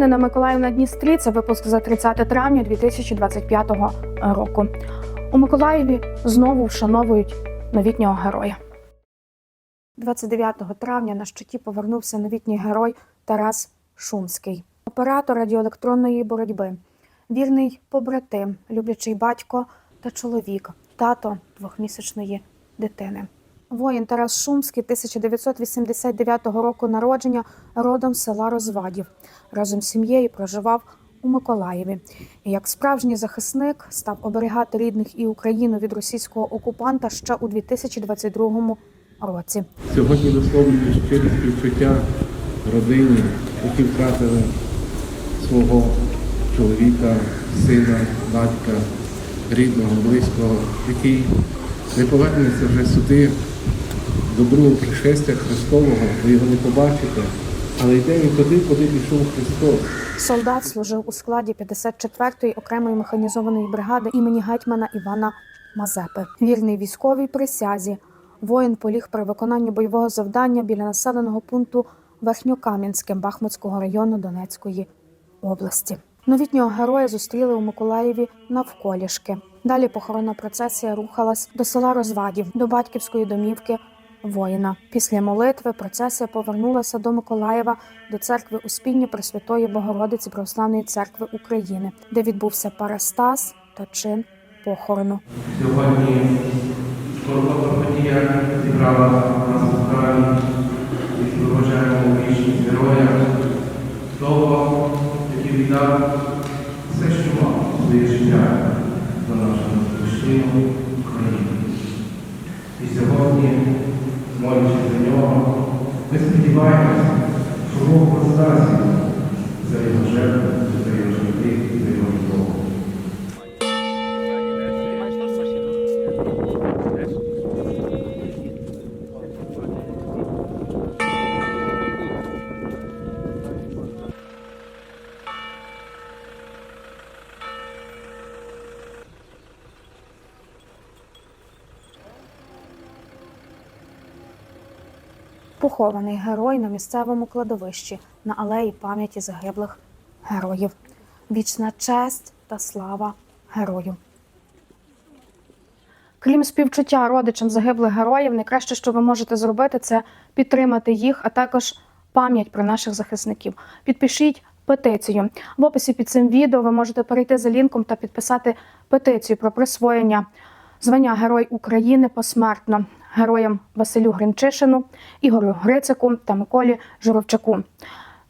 Катерина Миколаївна Дністрі це випуск за 30 травня 2025 року. У Миколаєві знову вшановують новітнього героя. 29 травня на щиті повернувся новітній герой Тарас Шумський, оператор радіоелектронної боротьби, вірний побратим, люблячий батько та чоловік, тато двохмісячної дитини. Воїн Тарас Шумський 1989 року народження родом села Розвадів. Разом з сім'єю проживав у Миколаєві. І як справжній захисник став оберігати рідних і Україну від російського окупанта ще у 2022 році. Сьогодні висловлюю щирі співчуття родині, які втратили свого чоловіка, сина, батька, рідного, близького, який не повернеться вже сюди до пришестя Христового, ви його не побачите, але йде він туди, куди пішов Христос. Солдат служив у складі 54-ї окремої механізованої бригади імені гетьмана Івана Мазепи. Вірний військовій присязі. Воїн поліг при виконанні бойового завдання біля населеного пункту Верхньокам'янське Бахмутського району Донецької області. Новітнього героя зустріли у Миколаєві навколішки. Далі похоронна процесія рухалась до села Розвадів, до батьківської домівки воїна. Після молитви процесія повернулася до Миколаєва до церкви Успіння Пресвятої Богородиці Православної церкви України, де відбувся парастас та чин похорону. Сьогодні подія зібрала нас у храмі і проважаємо вічність героя, того, який віддав все, що мав своє життя за нашу батьківщину Україну. І сьогодні, молячись за нього, ми сподіваємося, що Бог воздасть за його жертву, Похований герой на місцевому кладовищі на алеї пам'яті загиблих героїв. Вічна честь та слава герою. Крім співчуття родичам загиблих героїв, найкраще, що ви можете зробити, це підтримати їх, а також пам'ять про наших захисників. Підпишіть петицію. В описі під цим відео ви можете перейти за лінком та підписати петицію про присвоєння звання Герой України посмертно героям Василю Гринчишину, Ігорю Грицику та Миколі Журовчаку.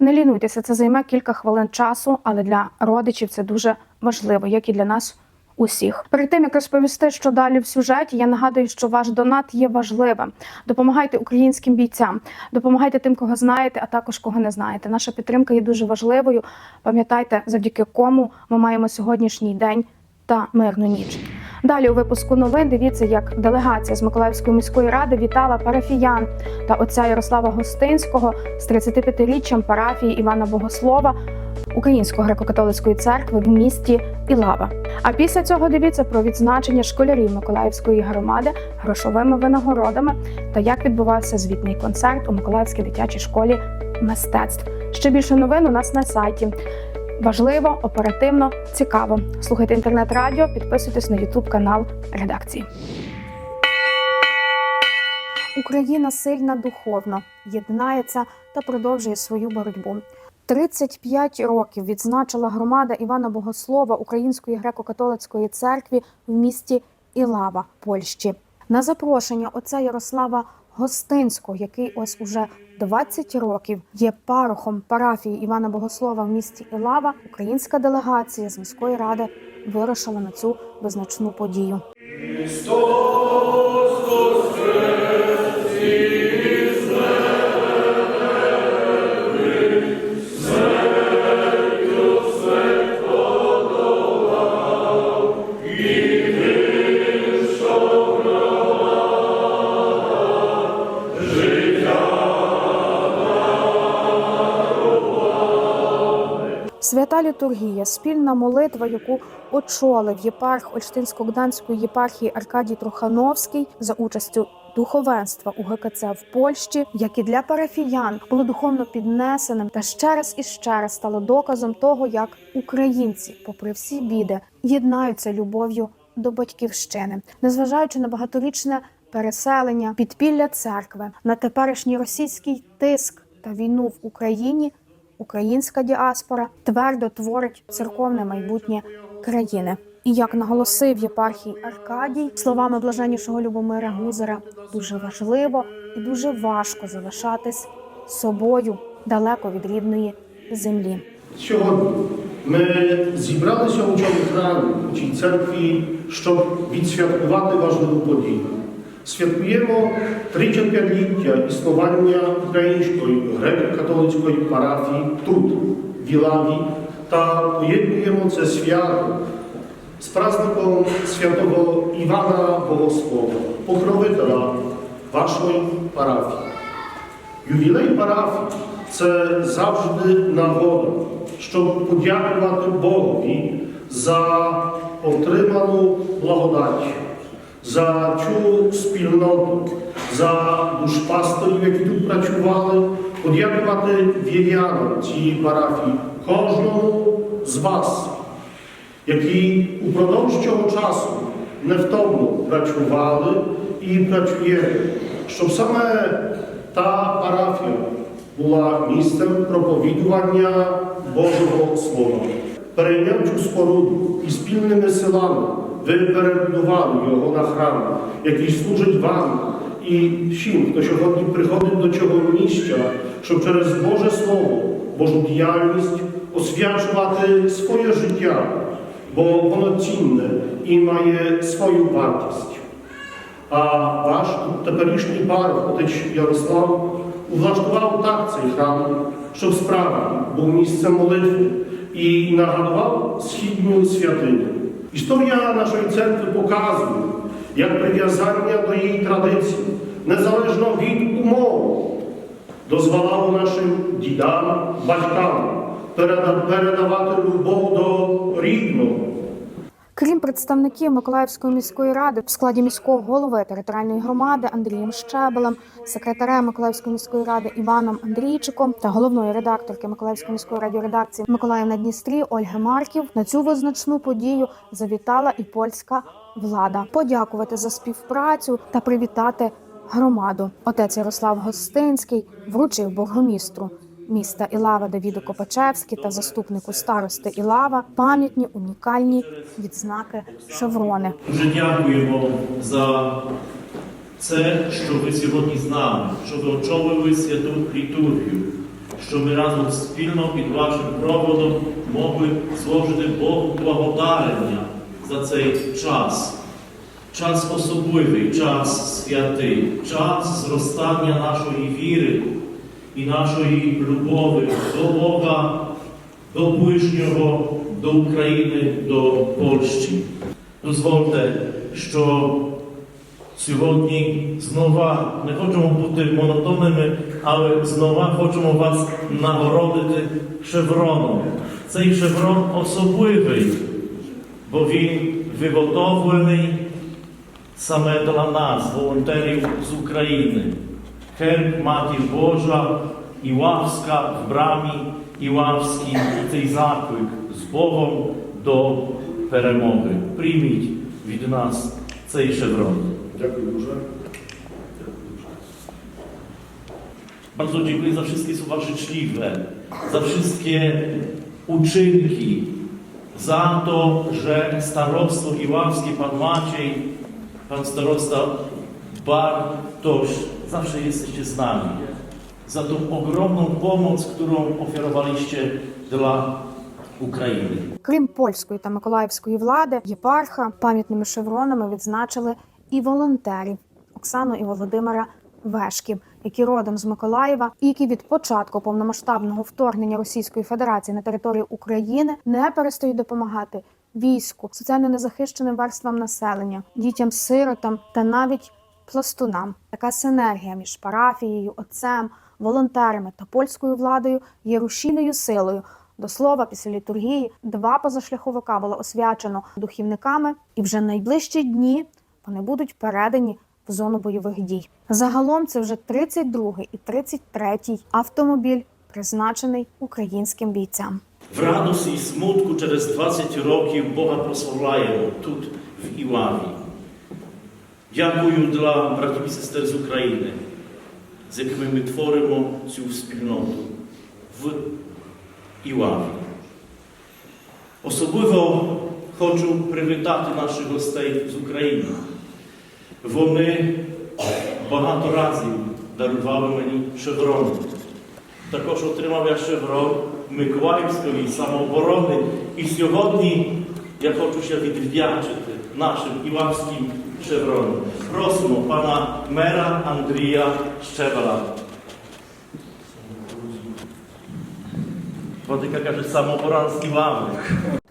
Не лінуйтеся, це займе кілька хвилин часу, але для родичів це дуже важливо, як і для нас усіх. Перед тим як розповісти, що далі в сюжеті, я нагадую, що ваш донат є важливим. Допомагайте українським бійцям, допомагайте тим, кого знаєте, а також кого не знаєте. Наша підтримка є дуже важливою. Пам'ятайте, завдяки кому ми маємо сьогоднішній день та мирну ніч. Далі у випуску новин дивіться, як делегація з Миколаївської міської ради вітала парафіян та отця Ярослава Гостинського з 35-річчям парафії Івана Богослова Української греко-католицької церкви в місті Ілава. А після цього дивіться про відзначення школярів Миколаївської громади грошовими винагородами та як відбувався звітний концерт у Миколаївській дитячій школі мистецтв. Ще більше новин у нас на сайті. Важливо, оперативно, цікаво. Слухайте інтернет-радіо, підписуйтесь на Ютуб канал редакції. Україна сильна духовно, єднається та продовжує свою боротьбу. 35 років відзначила громада Івана Богослова Української греко-католицької церкви в місті Ілава, Польщі. На запрошення отця Ярослава Гостинського, який ось уже 20 років є парохом парафії Івана Богослова в місті Ілава, українська делегація з міської ради вирушила на цю визначну подію. Свята літургія, спільна молитва, яку очолив єпарх Ольштинсько-Гданської єпархії Аркадій Трухановський за участю духовенства у ГКЦ в Польщі, як і для парафіян, було духовно піднесеним та ще раз і ще раз стало доказом того, як українці, попри всі біди, єднаються любов'ю до батьківщини, незважаючи на багаторічне переселення, підпілля церкви, на теперішній російський тиск та війну в Україні. Українська діаспора твердо творить церковне майбутнє країни. І як наголосив єпархій Аркадій, словами блаженнішого Любомира Гузера, дуже важливо і дуже важко залишатись собою далеко від рідної землі. Сьогодні ми зібралися у цьому храмі, у цій церкві, щоб відсвяткувати важливу подію. Святкуємо 35-ліття існування української греко-католицької парафії тут, в Ілаві, та поєднуємо це свято з праздником святого Івана Богослова, покровителя вашої парафії. Ювілей парафії це завжди нагода, щоб подякувати Богові за отриману благодать, за цю спільноту, за душпастерів, які тут працювали, подякувати вірянам цієї парафії, кожному з вас, які упродовж цього часу невтомно працювали і працюєте, щоб саме та парафія була місцем проповідування Божого Слова. Перейняв цю споруду і спільними силами ви перебудували його на храм, який служить вам і всім, хто сьогодні приходить до цього місця, щоб через Боже Слово, Божу діяльність освячувати своє життя, бо воно цінне і має свою вартість. А ваш теперішній парох, отець Ярослав, влаштував так цей храм, щоб справді був місцем молитви і нагадував східню святиню. Історія нашої церкви показує, як прив'язання до її традицій, незалежно від умов, дозволяло нашим дідам, батькам передавати любов до рідного. Крім представників Миколаївської міської ради в складі міського голови територіальної громади Андрієм Щебелем, секретарем Миколаївської міської ради Іваном Андрійчиком та головної редакторки Миколаївської міської радіоредакції Миколаїв на Дністрі Ольги Марків на цю визначну подію завітала і польська влада подякувати за співпрацю та привітати громаду. Отець Ярослав Гостинський вручив бургомістру міста Ілава Давіду Копачевський та заступнику старости Ілава пам'ятні унікальні відзнаки шеврони. Дуже дякуємо за це, що ви сьогодні з нами, що ви очолили святу літургію, що ми разом спільно під вашим проводом могли зложити Богу благодарення за цей час. Час особливий, час святий, час зростання нашої віри і нашої любові до Бога, до ближнього, до України, до Польщі. Дозвольте, що сьогодні знову не хочемо бути монотонними, але знову хочемо вас нагородити шевроном. Цей шеврон особливий, бо він виготовлений саме для нас, волонтерів з України. Herb Матір Божа, Ілавська в брамі Ілавській, цей заклик з Богом до перемоги. Прийміть від нас цей шеврон. Дякую дуже. Bardzo dziękuję za wszystkie słowa życzliwe, za wszystkie uczynki, za to, że starostwo iławskie, pan Maciej, pan starosta Bartosz, zawsze jesteście z nami. Za tą ogromną pomoc, którą ofiarowaliście dla Ukrainy. Крім польської та миколаївської влади, єпарха пам'ятними шевронами відзначили і волонтерів Оксану і Володимира Вешків, які родом з Миколаєва, і які від початку повномасштабного вторгнення Російської Федерації на територію України не перестають допомагати війську, соціально незахищеним верствам населення, дітям, сиротам та навіть пластунам. Така синергія між парафією, отцем, волонтерами та польською владою є рушійною силою До слова, після літургії два позашляховика було освячено духівниками, і вже найближчі дні вони будуть передані в зону бойових дій. Загалом це вже 32-й і 33-й автомобіль, призначений українським бійцям. W radość i smutku через 20 років Бога прославляємо тут, в Ілаві. Дякую для братів і сестер з України, з якими ми творимо цю спільноту в Ілаві. Особливо хочу привітати наших гостей з України. Вони багато разів дарували мені шеврони. Також отримав я шеврон Миколаївської самооборони. І сьогодні я хочу ще відвдячити нашим іванським шевроном. Просимо пана мера Андрія Щевела. Владика каже, самооборона з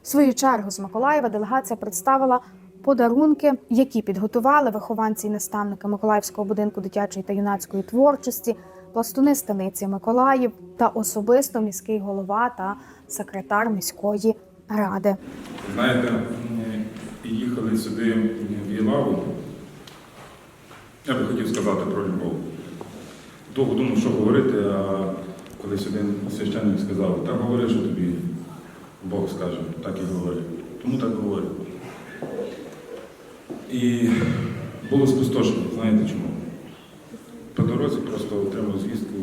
В свою чергу з Миколаєва делегація представила подарунки, які підготували вихованці і наставники Миколаївського будинку дитячої та юнацької творчості, пластуни станиці Миколаїв та особисто міський голова та секретар міської ради. Знаєте, м, їхали сюди в Єлаву. Я би хотів сказати про любов. Довго думав, що говорити, а коли сюди священник сказав, так говори, що тобі Бог скаже, так і говори. Тому так говорю. І було спустошено, знаєте чому? По дорозі просто отримав звістку,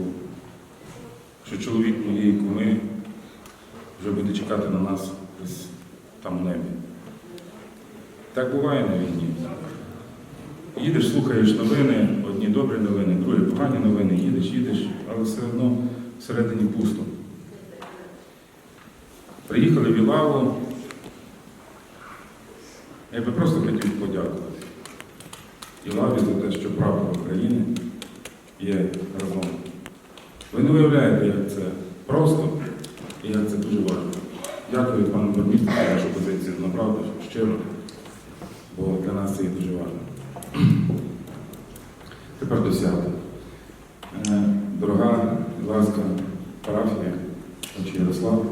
що чоловік моєї куми вже буде чекати на нас десь там в небі. Так буває на війні. Їдеш, слухаєш новини, одні добрі новини, другі погані новини, їдеш, їдеш, але все одно всередині пусто. Приїхали в Ілаву. Я би просто хотів подякувати Ілаві за те, що прапор України є разом. Ви не уявляєте, як це просто і як це дуже важливо. Дякую пану Бурмістру за вашу позицію. Направду щиро, бо для нас це є дуже важливо. Тепер до свята. Е, Дорога, будь ласка, парафія, отче Ярослав,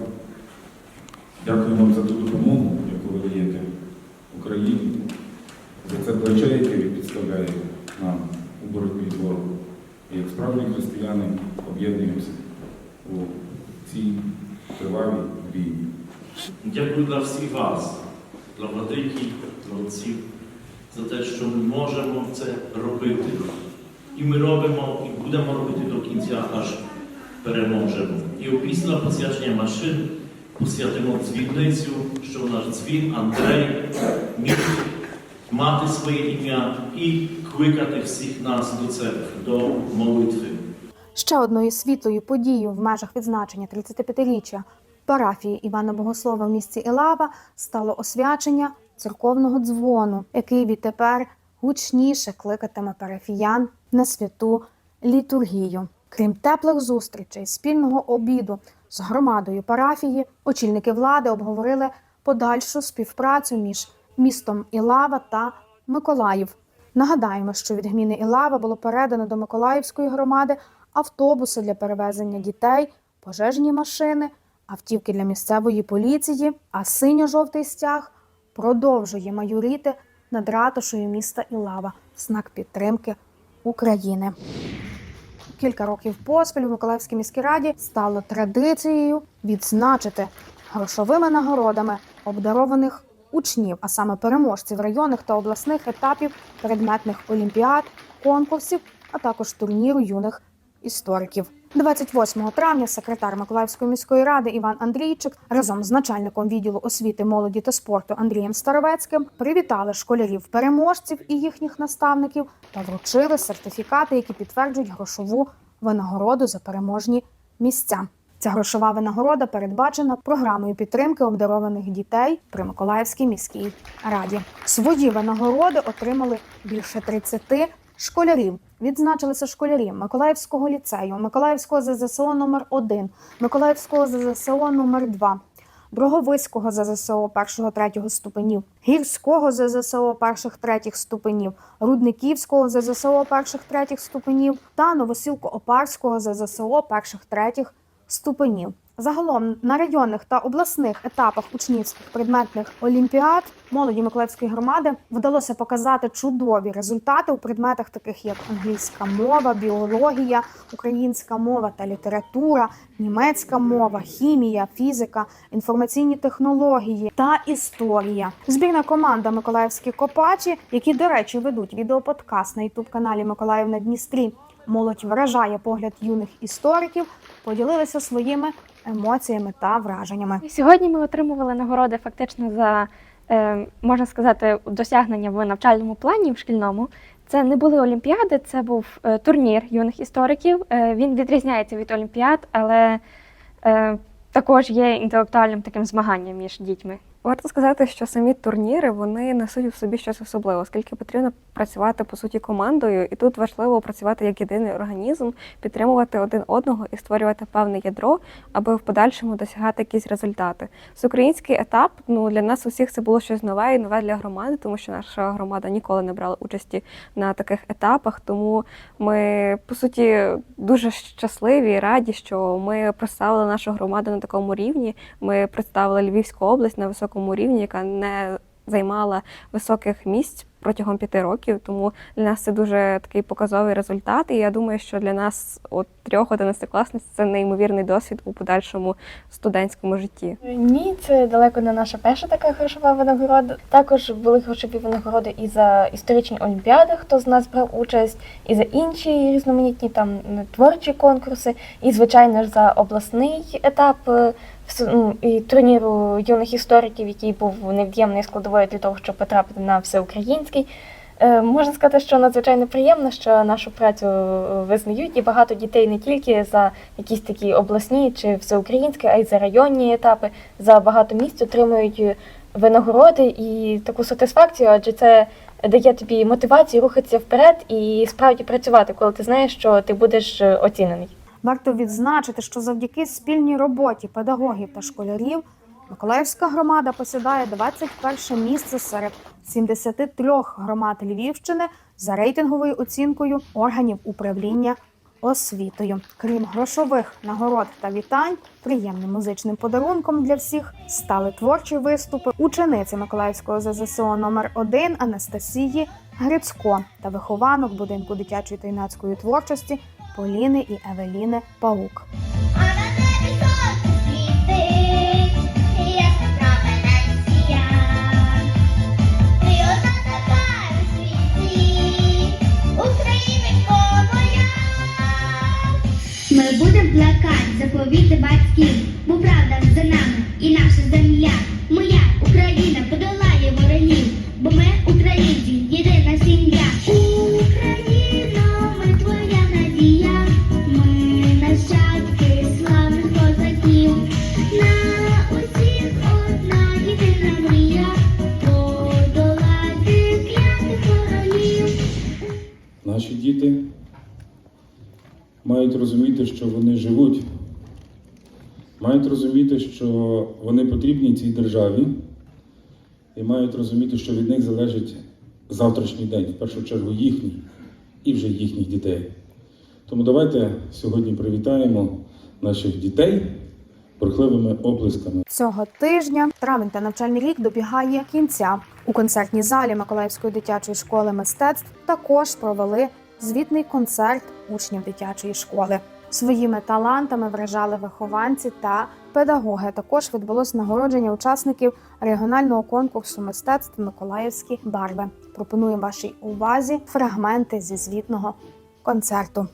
дякую вам за ту допомогу, яку ви даєте Україні, за це плече, яке ви підставляєте нам у боротьбі з ворогом. І як справжні християни об'єднуємося у цій кривавій війні. Дякую для всіх вас, для владики, для отців, за те, що ми можемо це робити. І ми робимо, і будемо робити до кінця, аж переможемо. І опісля посвячення машин посвятимо дзвінницю, що наш дзвін Андрей міг мати своє ім'я і кликати всіх нас до церкви, до молитви. Ще одною світлою подією в межах відзначення 35-річчя парафії Івана Богослова в місті Ілава стало освячення церковного дзвону, який відтепер гучніше кликатиме парафіян на святу літургію. Крім теплих зустрічей, спільного обіду з громадою парафії, очільники влади обговорили подальшу співпрацю між містом Ілава та Миколаїв. Нагадаємо, що від гміни Ілава було передано до Миколаївської громади автобуси для перевезення дітей, пожежні машини, автівки для місцевої поліції, а синьо-жовтий стяг продовжує майоріти над ратушею міста Ілава в знак підтримки України. Кілька років поспіль в Миколаївській міській раді стало традицією відзначити грошовими нагородами обдарованих учнів, а саме переможців районних та обласних етапів предметних олімпіад, конкурсів, а також турніру юних істориків. 28 травня секретар Миколаївської міської ради Іван Андрійчик разом з начальником відділу освіти, молоді та спорту Андрієм Старовецьким привітали школярів переможців і їхніх наставників та вручили сертифікати, які підтверджують грошову винагороду за переможні місця. Ця грошова винагорода передбачена програмою підтримки обдарованих дітей при Миколаївській міській раді. Свої винагороди отримали більше 30 школярів. Відзначилися школярі Миколаївського ліцею, Миколаївського ЗЗСО номер 1 Миколаївського ЗЗСО номер 2 Броговиського ЗЗСО першого третього ступенів, гірського ЗЗСО перших третіх ступенів, Рудниківського ЗЗСО перших третіх ступенів та Новосілко-Опарського ЗЗСО перших третіх ступенів. Загалом на районних та обласних етапах учнівських предметних олімпіад молоді Миколаївської громади вдалося показати чудові результати у предметах, таких як англійська мова, біологія, українська мова та література, німецька мова, хімія, фізика, інформаційні технології та історія. Збірна команда Миколаївські копачі, які, до речі, ведуть відеоподкаст на ютуб каналі Миколаїв на Дністрі. Молодь вражає погляд юних істориків, поділилися своїми емоціями та враженнями. Сьогодні ми отримували нагороди фактично за, е, можна сказати, досягнення в навчальному плані в шкільному. Це не були олімпіади, це був е, турнір юних істориків. Е, він відрізняється від олімпіад, але також є інтелектуальним таким змаганням між дітьми. Варто сказати, що самі турніри вони несуть в собі щось особливе, оскільки потрібно працювати по суті командою, і тут важливо працювати як єдиний організм, підтримувати один одного і створювати певне ядро, аби в подальшому досягати якісь результати. Всеукраїнський етап ну для нас усіх це було щось нове і нове для громади, тому що наша громада ніколи не брала участі на таких етапах. Тому ми по суті дуже щасливі і раді, що ми представили нашу громаду на такому рівні. Ми представили Львівську область на високому рівні, яка не займала високих місць протягом п'яти років. Тому для нас це дуже такий показовий результат. І я думаю, що для нас, от трьох одинадцятикласниць, це неймовірний досвід у подальшому студентському житті. Ні, це далеко не наша перша така грошова винагорода. Також були грошові винагороди і за історичні олімпіади, хто з нас брав участь, і за інші різноманітні там творчі конкурси, і звичайно ж за обласний етап е, ну, і турніру юних істориків, який був невід'ємною складовою для того, щоб потрапити на всеукраїнський. Е, Можна сказати, що надзвичайно приємно, що нашу працю е, визнають, і багато дітей не тільки за якісь такі обласні чи всеукраїнські, а й за районні етапи, за багато місць отримують е, винагороди і таку сатисфакцію, адже це дає тобі мотивацію рухатися вперед і справді працювати, коли ти знаєш, що ти будеш оцінений. Варто відзначити, що завдяки спільній роботі педагогів та школярів Миколаївська громада посідає 21 місце серед 73 громад Львівщини за рейтинговою оцінкою органів управління освітою. Крім грошових нагород та вітань, приємним музичним подарунком для всіх стали творчі виступи учениці Миколаївського ЗЗСО номер 1 Анастасії Грицько та вихованок будинку дитячої та юнацької творчості Поліни і Евеліни Паук. Ми будем плакати заповіти батьків, бо правда за нами і наша земля. Моя Україна подолає мають розуміти, що вони живуть, мають розуміти, що вони потрібні цій державі, і мають розуміти, що від них залежить завтрашній день, в першу чергу їхній і вже їхніх дітей. Тому давайте сьогодні привітаємо наших дітей бурхливими оплесками. Цього тижня травень та навчальний рік добігає кінця. У концертній залі Миколаївської дитячої школи мистецтв також провели звітний концерт учнів дитячої школи. Своїми талантами вражали вихованці та педагоги. Також відбулось нагородження учасників регіонального конкурсу мистецтв Миколаївські барви. Пропоную вашій увазі фрагменти зі звітного концерту.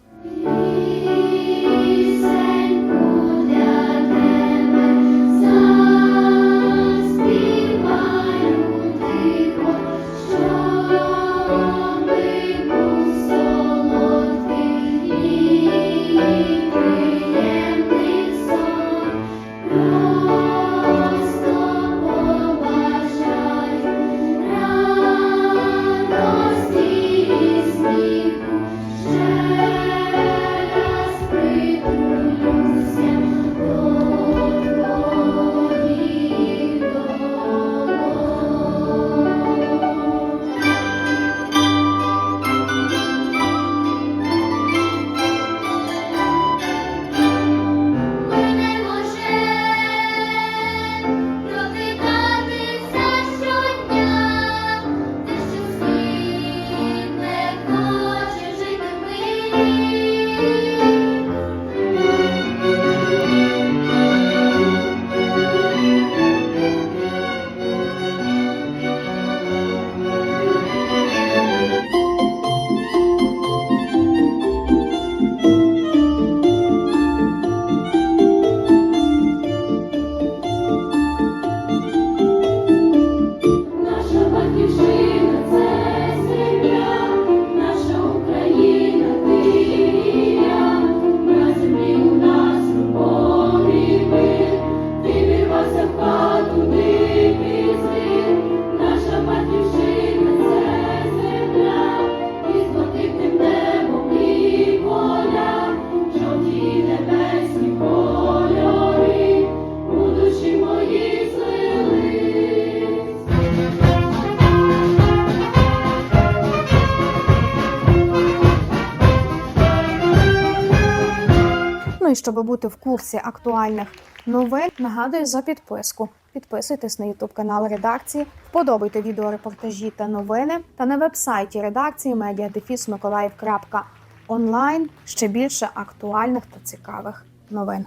І щоб бути в курсі актуальних новин, нагадую за підписку. Підписуйтесь на YouTube канал редакції, вподобайте відеорепортажі та новини та на вебсайті редакції media.mиколаїв.онлайн ще більше актуальних та цікавих новин.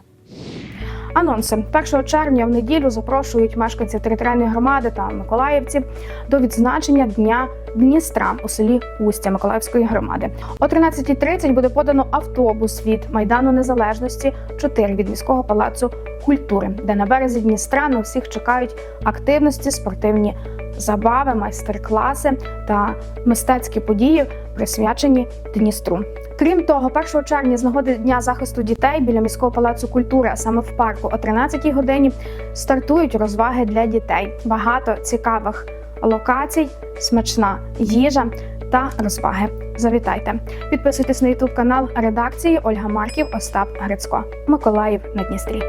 Анонси 1 червня в неділю запрошують мешканців територіальної громади та миколаївців до відзначення Дня Дністра у селі Устя Миколаївської громади. О 13.30 буде подано автобус від Майдану Незалежності 4 від міського палацу культури, де на березі Дністра на всіх чекають активності, спортивні забави, майстер-класи та мистецькі події, присвячені Дністру. Крім того, 1 червня з нагоди Дня захисту дітей біля міського палацу культури, а саме в парку о 13 годині, стартують розваги для дітей. Багато цікавих локацій, смачна їжа та розваги. Завітайте! Підписуйтесь на ютуб канал редакції Ольга Марків, Остап Грицько, Миколаїв на Дністрі.